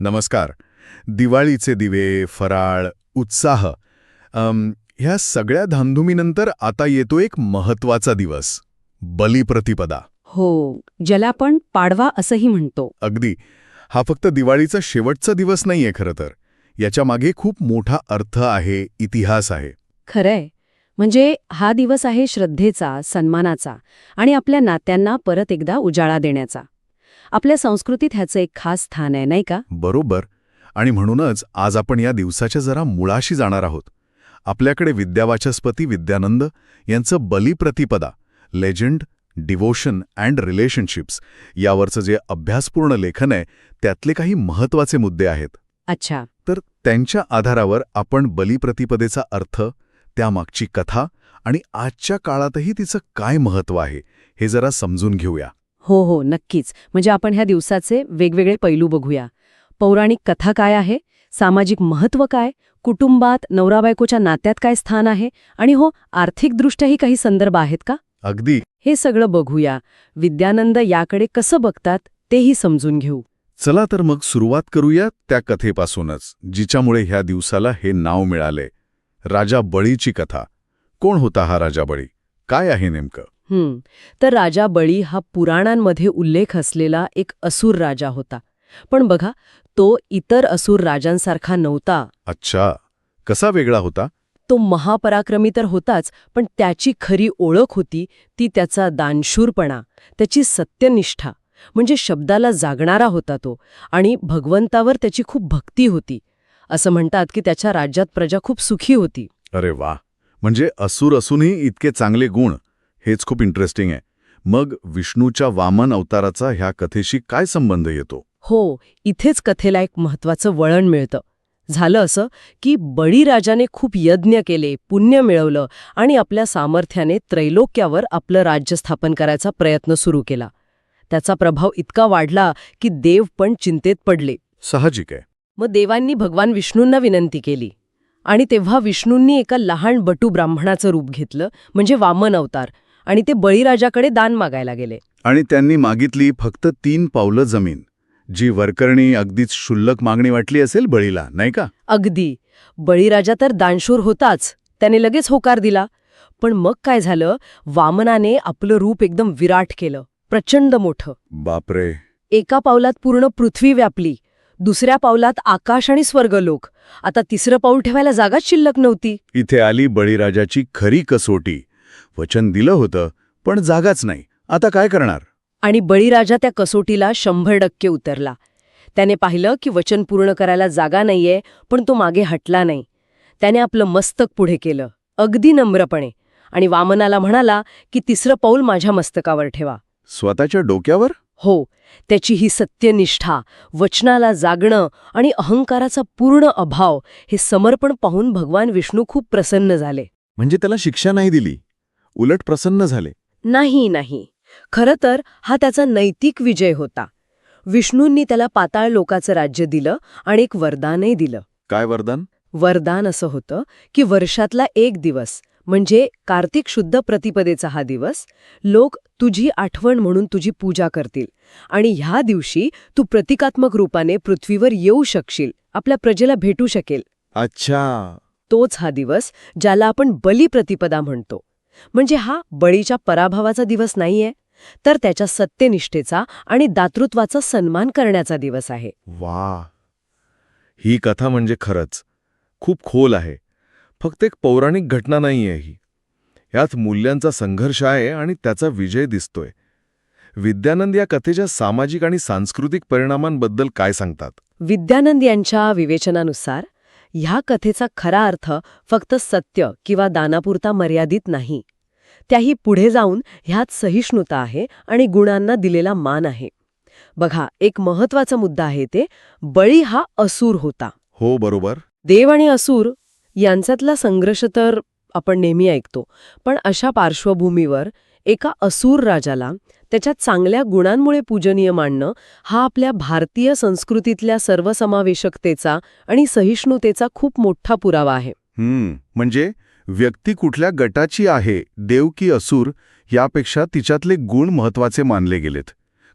नमस्कार. दिवाळीचे दिवे फराळ उत्साह ह्या सगळ्या धामधुमीनंतर आता येतो एक महत्त्वाचा दिवस बलिप्रतिपदा. हो ज्याला आपण पाडवा असंही म्हणतो. अगदी. हा फक्त दिवाळीचा शेवटचा दिवस नाहीये खरं तर. याच्या मागे खूप मोठा अर्थ आहे इतिहास आहे. खरंय. म्हणजे हा दिवस आहे श्रद्धेचा सन्मानाचा आणि आपल्या नात्यांना परत एकदा उजाळा देण्याचा. आपल्या संस्कृतीत ह्याचं एक खास स्थान आहे नाही का? बरोबर. आणि म्हणूनच आज आपण या दिवसाच्या जरा मुळाशी जाणार आहोत. आपल्याकडे विद्यावाचस्पती विद्यानंद यांचं Balipratipada legend devotion and relationships यावरचं जे अभ्यासपूर्ण लेखन आहे त्यातले काही महत्त्वाचे मुद्दे आहेत. अच्छा. तर त्यांच्या आधारावर आपण बलिप्रतिपदेचा अर्थ त्यामागची कथा आणि आजच्या काळातही तिचं काय महत्त्व आहे हे जरा समजून घेऊया. हो हो नक्कीच. म्हणजे आपण ह्या दिवसाचे वेगवेगळे पैलू बघूया. पौराणिक कथा काय आहे? सामाजिक महत्त्व काय? कुटुंबात नवरा बायकोच्या नात्यात काय स्थान आहे? आणि हो आर्थिकदृष्ट्याही काही संदर्भ आहेत का? अगदी. हे सगळं बघूया. विद्यानंद याकडे कसं बघतात तेही समजून घेऊ. चला तर मग सुरुवात करूया त्या कथेपासूनच जिच्यामुळे ह्या दिवसाला हे नाव मिळाले. राजा बळीची कथा. कोण होता हा राजा बळी? काय आहे नेमकं? तर राजा बळी हा पुराणांमध्ये उल्लेख असलेला एक असुर राजा होता. पण बघा तो इतर असुर राजांसारखा नव्हता. अच्छा. कसा वेगळा होता? तो महापराक्रमी तर होताच पण त्याची खरी ओळख होती ती त्याचा दानशूरपणा त्याची सत्यनिष्ठा म्हणजे शब्दाला जागणारा होता तो आणि भगवंतावर त्याची खूप भक्ती होती. असं म्हणतात की त्याच्या राज्यात प्रजा खूप सुखी होती. अरे वा म्हणजे असुर असूनही इतके चांगले गुण हेच खूप इंटरेस्टिंग आहे. मग विष्णूच्या वामन अवताराचा ह्या कथेशी काय संबंध येतो? हो इथेच कथेला एक महत्वाचं वळण मिळतं. झालं असं की बळीराजाने खूप यज्ञ केले पुण्य मिळवलं आणि आपल्या सामर्थ्याने त्रैलोक्यावर आपलं राज्य स्थापन करायचा प्रयत्न सुरू केला. त्याचा प्रभाव इतका वाढला की देव पण चिंतेत पडले. साहजिक आहे. मग देवांनी भगवान विष्णूंना विनंती केली आणि तेव्हा विष्णूंनी एका लहान बटू ब्राह्मणाचं रूप घेतलं म्हणजे वामन अवतार. आणि ते बळीराजाकडे दान मागायला गेले. आणि त्यांनी मागितली फक्त तीन पावलं जमीन जी वरकरणी अगदीच क्षुल्लक मागणी वाटली असेल बळीला नाही का? अगदी. बळीराजा तर दानशूर होताच. त्याने लगेच होकार दिला. पण मग काय झालं? वामनाने आपलं रूप एकदम विराट केलं. प्रचंड मोठं. बापरे. एका पावलात पूर्ण पृथ्वी व्यापली. दुसऱ्या पावलात आकाश आणि स्वर्गलोक आता तिसरं पाऊल ठेवायला जागाच शिल्लक नव्हती. इथे आली बळीराजाची खरी कसोटी. वचन दिलं होतं पण जागाच नाही. आता काय करणार? आणि बळीराजा त्या कसोटीला शंभर टक्के उतरला. त्याने पाहिलं की वचन पूर्ण करायला जागा नाहीये पण तो मागे हटला नाही. त्याने आपलं मस्तक पुढे केलं अगदी नम्रपणे. आणि वामनाला म्हणाला की तिसरं पाऊल माझ्या मस्तकावर ठेवा. स्वतःच्या डोक्यावर? हो त्याची ही सत्यनिष्ठा वचनाला जागणं आणि अहंकाराचा पूर्ण अभाव हे समर्पण पाहून भगवान विष्णू खूप प्रसन्न झाले. म्हणजे त्याला शिक्षा नाही दिली? उलट प्रसन्न झाले. नाही नाही. खरं तर हा त्याचा नैतिक विजय होता. विष्णूंनी त्याला पाताळ लोकाचं राज्य दिलं आणि एक वरदानही दिलं. काय वरदान? वरदान असं होतं की वर्षातला एक दिवस म्हणजे कार्तिक शुद्ध प्रतिपदेचा हा दिवस लोक तुझी आठवण म्हणून तुझी पूजा करतील आणि ह्या दिवशी तू प्रतिकात्मक रूपाने पृथ्वीवर येऊ शकशील आपल्या प्रजेला भेटू शकेल. अच्छा. तोच हा दिवस ज्याला आपण बलिप्रतिपदा म्हणतो. म्हणजे हा बळीच्या पराभवाचा दिवस नाहीये तर त्याच्या सत्यनिष्ठेचा आणि दातृत्वाचा सन्मान करण्याचा दिवस आहे. वा. ही कथा म्हणजे खरंच खूप खोल आहे. फक्त एक पौराणिक घटना नाहीये ही. यात मूल्यांचा संघर्ष आहे आणि त्याचा विजय दिसतोय. विद्यानंद या कथेच्या सामाजिक आणि सांस्कृतिक परिणामांबद्दल काय सांगतात? विद्यानंद यांच्या विवेचनानुसार ह्या कथेचा खरा अर्थ फक्त सत्य किंवा दानापुरता मर्यादित नाही. त्याही पुढे जाऊन ह्यात सहिष्णुता आहे आणि गुणांना दिलेला मान आहे. बघा एक महत्त्वाचा मुद्दा आहे ते बळी हा असूर होता. हो बरोबर. देव आणि असुर यांच्यातला संघर्ष तर आपण नेहमी ऐकतो पण अशा पार्श्वभूमीवर एका असुर राजाला त्याच्या चांगल्या गुणांमुळे पूजनीय मानणं हा आपल्या भारतीय संस्कृतीतल्या सर्वसमावेशकतेचा आणि सहिष्णुतेचा खूप मोठा पुरावा आहे. हम्म म्हणजे व्यक्ती कुठल्या गटाची आहे देव की असूर यापेक्षा तिच्यातले गुण महत्त्वाचे मानले गेलेत.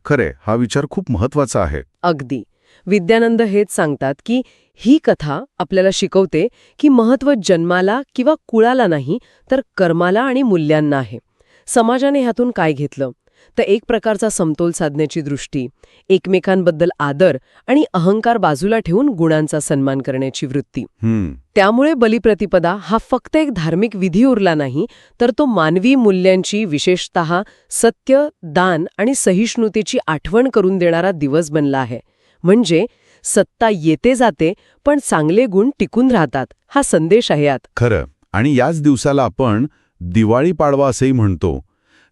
खरे हा विचार खूप महत्त्वाचा आहे. अगदी. विद्यानंद हेच सांगतात की ही कथा आपल्याला शिकवते की महत्त्व जन्माला किंवा कुळाला नाही तर कर्माला आणि मूल्यांना आहे. समाजाने ह्यातून काय घेतलं? तर एक प्रकारचा समतोल साधण्याची दृष्टी एकमेकांबद्दल आदर आणि अहंकार बाजूला ठेवून गुणांचा सन्मान करण्याची वृत्ती. त्यामुळे बलिप्रतिपदा हा फक्त एक धार्मिक विधी उरला नाही तर तो मानवी मूल्यांची विशेषत सत्य दान आणि सहिष्णुतेची आठवण करून देणारा दिवस बनला आहे. म्हणजे सत्ता येते जाते पण चांगले गुण टिकून राहतात हा संदेश आहे यात. खरं. आणि याच दिवसाला आपण दिवाळी पाडवा असेही म्हणतो.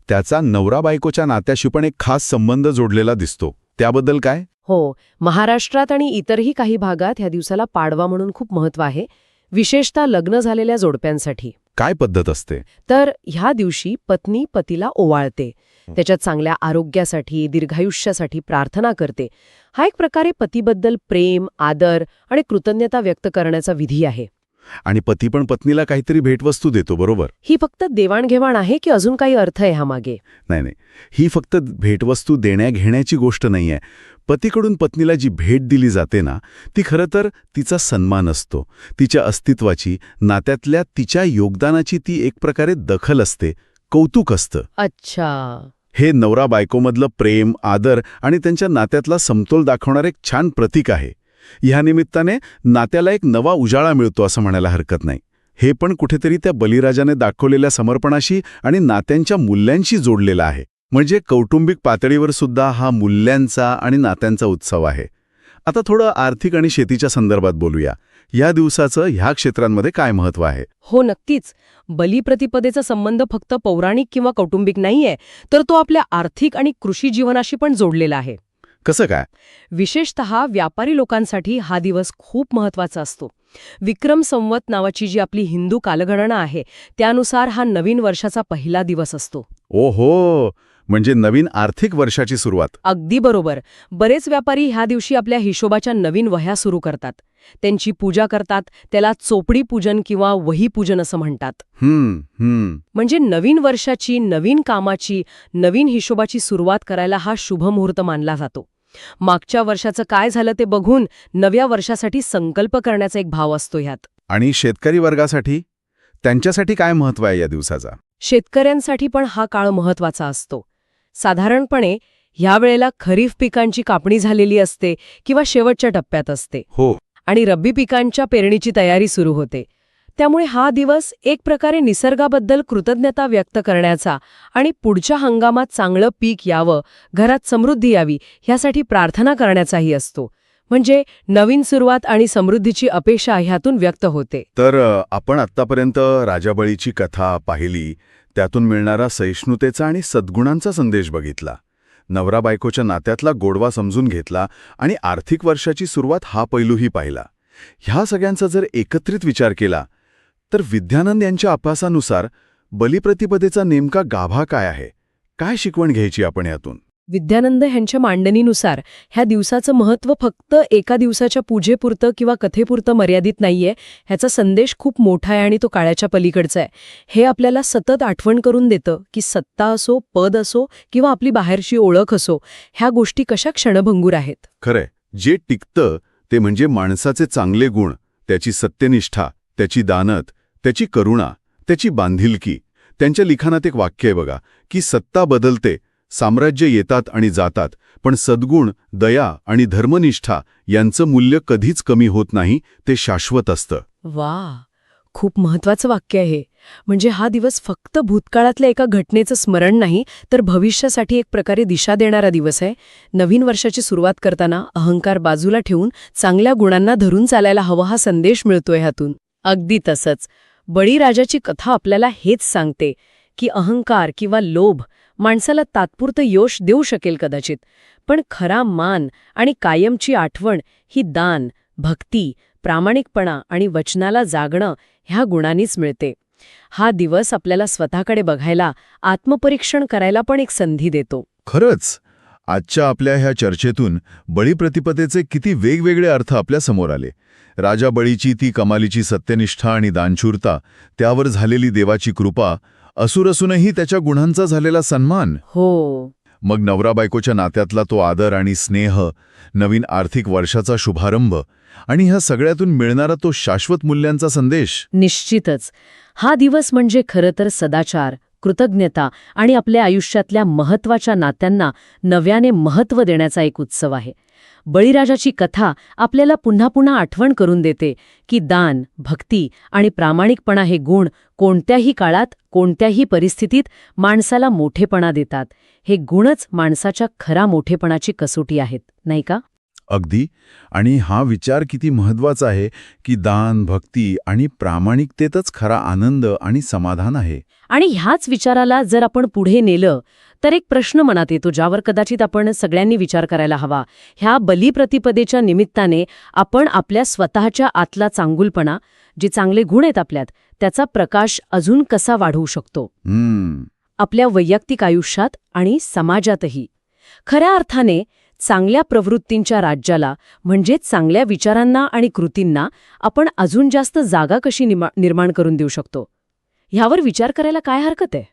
त्याचा नवरा बायकोच्या नात्याशी पण एक खास संबंध जोडलेला दिसतो. त्याबद्दल काय? हो महाराष्ट्रात आणि इतरही काही भागात ह्या दिवसाला पाडवा म्हणून खूप महत्त्व आहे विशेषतः लग्न झालेल्या जोडप्यांसाठी. काय पद्धत असते? तर ह्या दिवशी पत्नी पतीला ओवाळते त्याच्यात चांगल्या आरोग्यासाठी दीर्घायुष्यासाठी प्रार्थना करते. हा एक प्रकारे पतीबद्दल प्रेम आदर आणि कृतज्ञता व्यक्त करण्याचा विधी आहे. आणि पती पण पत्नीला काहीतरी भेटवस्तू देतो बरोबर? ही फक्त देवाणघेवाण आहे की अजून काही अर्थ आहे ह्यामागे? नाही नाही. ही फक्त भेटवस्तू देण्या-घेण्याची गोष्ट नाहीये. पतीकडून पत्नीला जी भेट दिली जाते ना ती खरं तर तिचा सन्मान असतो. तिच्या अस्तित्वाची नात्यातल्या तिच्या योगदानाची ती एक प्रकारे दखल असते कौतुक असतं. अच्छा. हे नवरा बायकोमधलं प्रेम आदर आणि त्यांच्या नात्यातला समतोल दाखवणारं एक छान प्रतीक आहे. ह्या निमित्ताने नात्याला एक नवा उजाळा मिळतो असं म्हणायला हरकत नाही. हे पण कुठेतरी त्या बलिराजाने दाखवलेल्या समर्पणाशी आणि नात्यांच्या मूल्यांशी जोडलेलं आहे. म्हणजे कौटुंबिक पातळीवर सुद्धा हा मूल्यांचा आणि नात्यांचा उत्सव आहे. आता थोडं आर्थिक आणि शेतीच्या संदर्भात बोलूया. या दिवसाचं ह्या क्षेत्रांमध्ये काय महत्त्व आहे? हो नक्कीच. बलिप्रतिपदेचा संबंध फक्त पौराणिक किंवा कौटुंबिक नाहीये तर तो आपल्या आर्थिक आणि कृषी जीवनाशी पण जोडलेला आहे. कसं काय? विशेषत व्यापारी लोकांसाठी हा दिवस खूप महत्त्वाचा असतो. विक्रम संवत नावाची जी आपली हिंदू कालगणना आहे त्यानुसार हा नवीन वर्षाचा पहिला दिवस असतो. ओहो! म्हणजे नवीन आर्थिक वर्षाची सुरुवात. अगदी बरोबर. बरेच व्यापारी ह्या दिवशी आपल्या हिशोबाच्या नवीन वह्या सुरू करतात. त्यांची पूजा करतात त्याला चोपडी पूजन किंवा वही पूजन असं म्हणतात. म्हणजे नवीन वर्षाची नवीन कामाची नवीन हिशोबाची सुरुवात करायला हा शुभ मुहूर्त मानला जातो. मागच्या वर्षाचं काय झालं ते बघून नव्या वर्षासाठी संकल्प करण्याचा एक भाव असतो ह्यात. आणि शेतकरी वर्गासाठी? त्यांच्यासाठी काय महत्त्व आहे या दिवसाचा? शेतकऱ्यांसाठी पण हा काळ महत्त्वाचा असतो. साधारणपणे ह्या वेळेला खरीफ पिकांची कापणी झालेली असते किंवा शेवटच्या टप्प्यात असते. हो. आणि रब्बी पिकांच्या पेरणीची तयारी सुरू होते. त्यामुळे हा दिवस एक प्रकारे निसर्गाबद्दल कृतज्ञता व्यक्त करण्याचा आणि पुढच्या हंगामात चांगलं पीक यावं घरात समृद्धी यावी ह्यासाठी प्रार्थना करण्याचाही असतो. म्हणजे नवीन सुरुवात आणि समृद्धीची अपेक्षा ह्यातून व्यक्त होते. तर आपण आत्तापर्यंत राजाबळीची कथा पाहिली त्यातून मिळणारा सहिष्णुतेचा आणि सद्गुणांचा संदेश बघितला. नवरा बायकोच्या नात्यातला गोडवा समजून घेतला आणि आर्थिक वर्षाची सुरुवात हा पैलूही पाहिला. ह्या सगळ्यांचा जर एकत्रित विचार केला तर विद्यानंद यांच्या अभ्यासानुसार बलिप्रतिपदेचा नेमका गाभा काय आहे? काय शिकवण घ्यायची आपण यातून? विद्यानंद ह्यांच्या मांडणीनुसार ह्या दिवसाचं महत्त्व फक्त एका दिवसाच्या पूजेपुरतं किंवा कथेपुरतं मर्यादित नाहीये ह्याचा संदेश खूप मोठा आहे आणि तो काळाच्या पलीकडचा आहे. हे आपल्याला सतत आठवण करून देतं की सत्ता असो पद असो किंवा आपली बाहेरची ओळख असो ह्या गोष्टी कशा क्षणभंगूर आहेत? खरंय. जे टिकतं ते म्हणजे माणसाचे चांगले गुण त्याची सत्यनिष्ठा त्याची दानत त्याची करुणा त्याची बांधिलकी त्यांच्या लिखाणात एक वाक्य आहे बघा की सत्ता बदलते साम्राज्य येतात आणि जातात पण सद्गुण दया आणि धर्मनिष्ठा यांचं मूल्य कधीच कमी होत नाही ते शाश्वत असतं. वा खूप महत्वाचं वाक्य आहे. म्हणजे हा दिवस फक्त भूतकाळातल्या एका घटनेचं स्मरण नाही तर भविष्यासाठी एक प्रकारे दिशा देणारा दिवस आहे. नवीन वर्षाची सुरुवात करताना अहंकार बाजूला ठेवून चांगल्या गुणांना धरून चालायला हवा हा संदेश मिळतोय ह्यातून अगदी तसंच. बळीराजाची कथा आपल्याला हेच सांगते की अहंकार किंवा लोभ माणसाला तात्पुरतं यश देऊ शकेल कदाचित पण खरा मान आणि कायमची आठवण ही दान भक्ती प्रामाणिकपणा आणि वचनाला जागणं ह्या गुणांनीच मिळते. हा दिवस आपल्याला स्वतःकडे बघायला आत्मपरीक्षण करायला पण एक संधी देतो. खरंच? आजच्या आपल्या ह्या चर्चेतून बळीप्रतिपदेचे किती वेगवेगळे अर्थ आपल्यासमोर आले. राजा बळीची ती कमालीची सत्यनिष्ठा आणि दानशूरता त्यावर झालेली देवाची कृपा असुर असूनही त्याच्या गुणांचा झालेला सन्मान. हो. मग नवरा बायकोच्या नात्यातला तो आदर आणि स्नेह नवीन आर्थिक वर्षाचा शुभारंभ आणि ह्या सगळ्यातून मिळणारा तो शाश्वत मूल्यांचा संदेश. निश्चितच. हा दिवस म्हणजे खरं तर सदाचार कृतज्ञता आणि आपल्या आयुष्यातल्या महत्त्वाच्या नात्यांना नव्याने महत्त्व देण्याचा एक उत्सव आहे. बळीराजाची कथा आपल्याला पुन्हा पुन्हा आठवण करून देते की दान भक्ती आणि प्रामाणिकपणा हे गुण कोणत्याही काळात कोणत्याही परिस्थितीत माणसाला मोठेपणा देतात. हे गुणच माणसाच्या खरा मोठेपणाची कसोटी आहेत नाही का? अगदी. आणि हा विचार किती महत्त्वाचा आहे की दान भक्ती आणि प्रामाणिकतेतच खरा आनंद आणि समाधान आहे. आणि ह्याच विचाराला जर आपण पुढे नेलं तर एक प्रश्न मनात येतो ज्यावर कदाचित आपण सगळ्यांनी विचार करायला हवा. ह्या बलिप्रतिपदेच्या निमित्ताने आपण आपल्या स्वतःच्या आतला चांगुलपणा जे चांगले गुण आहेत आपल्यात त्याचा प्रकाश अजून कसा वाढवू शकतो? आपल्या वैयक्तिक आयुष्यात आणि समाजातही. खऱ्या अर्थाने चांगल्या प्रवृत्तींच्या राज्याला म्हणजेच चांगल्या विचारांना आणि कृतींना आपण अजून जास्त जागा कशी निमा- निर्माण करून देऊ शकतो? ह्यावर विचार करायला काय हरकत आहे?